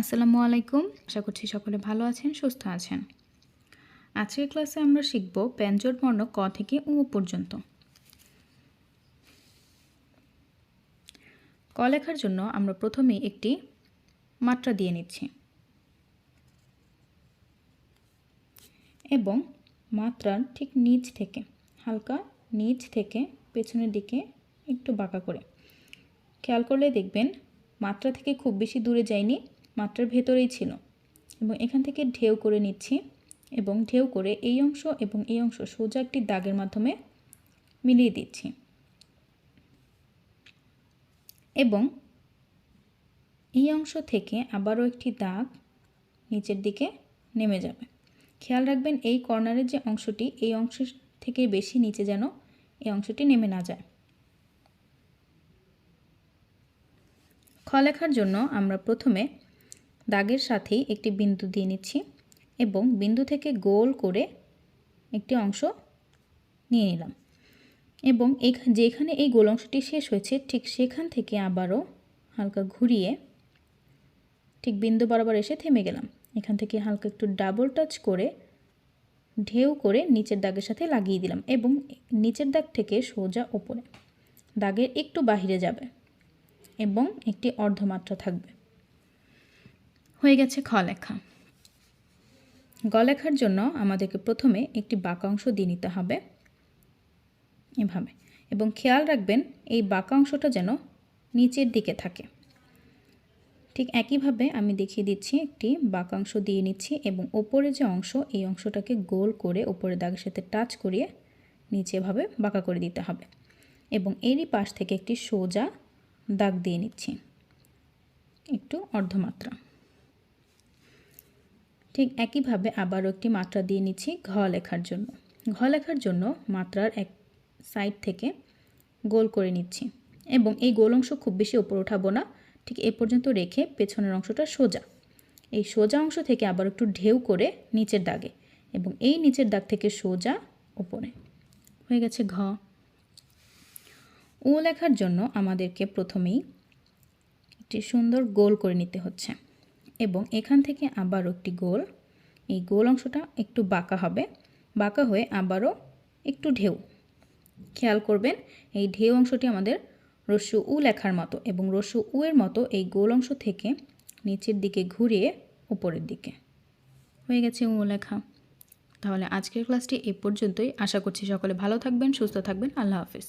আসসালামু আলাইকুম। আশা করছি সকলে ভালো আছেন, সুস্থ আছেন। আজকের ক্লাসে আমরা শিখব ব্যঞ্জন বর্ণ ক থেকে উ পর্যন্ত। ক লেখার জন্য আমরা প্রথমেই একটি মাত্রা দিয়ে নিচ্ছি। এবং মাত্রার ঠিক নিচ থেকে, হালকা নিচ থেকে পেছনের দিকে একটু বাঁকা করে। খেয়াল করলে দেখবেন মাত্রা থেকে খুব বেশি দূরে যায়নি। মাত্রার ভেতরেই ছিল। এবং এখান থেকে ঢেউ করে নিচ্ছি এবং ঢেউ করে এই অংশ এবং এই অংশ সোজা একটি দাগের মাধ্যমে মিলিয়ে দিচ্ছি। এবং এই অংশ থেকে আবারও একটি দাগ নিচের দিকে নেমে যাবে। খেয়াল রাখবেন এই কর্নারের যে অংশটি, এই অংশ থেকে বেশি নিচে যেন এই অংশটি নেমে না যায়। খ লেখার জন্য আমরা প্রথমে দাগের সাথেই একটি বিন্দু দিয়ে নিচ্ছি এবং বিন্দু থেকে গোল করে একটি অংশ নিয়ে নিলাম। এবং যেখানে এই গোল অংশটি শেষ হয়েছে, ঠিক সেখান থেকে আবারও হালকা ঘুরিয়ে ঠিক বিন্দু বরাবর এসে থেমে গেলাম। এখান থেকে হালকা একটু ডাবল টাচ করে ঢেউ করে নিচের দাগের সাথে লাগিয়ে দিলাম এবং নিচের দাগ থেকে সোজা ওপরে। দাগের একটু বাহিরে যাবে এবং একটি অর্ধমাত্রা থাকবে। হয়ে গেছে খ লেখা। গ লেখার জন্য আমাদেরকে প্রথমে একটি বাঁকা অংশ দিয়ে নিতে হবে। এভাবে। এবং খেয়াল রাখবেন, এই বাঁকা অংশটা যেন নিচের দিকে থাকে। ঠিক একইভাবে আমি দেখিয়ে দিচ্ছি, একটি বাঁকা অংশ দিয়ে নিচ্ছি এবং ওপরে যে অংশ, এই অংশটাকে গোল করে ওপরে দাগের সাথে টাচ করিয়ে নিচেভাবে বাঁকা করে দিতে হবে। এবং এরই পাশ থেকে একটি সোজা দাগ দিয়ে নিচ্ছি। একটু অর্ধমাত্রা। ঠিক একইভাবে আবারও একটি মাত্রা দিয়ে নিচ্ছি ঘ লেখার জন্য। ঘ লেখার জন্য মাত্রার এক সাইড থেকে গোল করে নিচ্ছি এবং এই গোল অংশ খুব বেশি ওপর উঠাবো না, ঠিক এ পর্যন্ত রেখে পেছনের অংশটা সোজা। এই সোজা অংশ থেকে আবার একটু ঢেউ করে নিচের দাগে এবং এই নিচের দাগ থেকে সোজা ওপরে। হয়ে গেছে ঘ। ও লেখার জন্য আমাদেরকে প্রথমেই একটি সুন্দর গোল করে নিতে হচ্ছে। এবং এখান থেকে আবারও একটি গোল। এই গোল অংশটা একটু বাঁকা হবে। বাঁকা হয়ে আবারও একটু ঢেউ। খেয়াল করবেন, এই ঢেউ অংশটি আমাদের রস্যু উ লেখার মতো এবং রস্যু উ এর মতো এই গোল অংশ থেকে নিচের দিকে ঘুরিয়ে উপরের দিকে। হয়ে গেছে উ লেখা। তাহলে আজকের ক্লাসটি এ পর্যন্তই। আশা করছি সকলে ভালো থাকবেন, সুস্থ থাকবেন। আল্লাহ হাফিজ।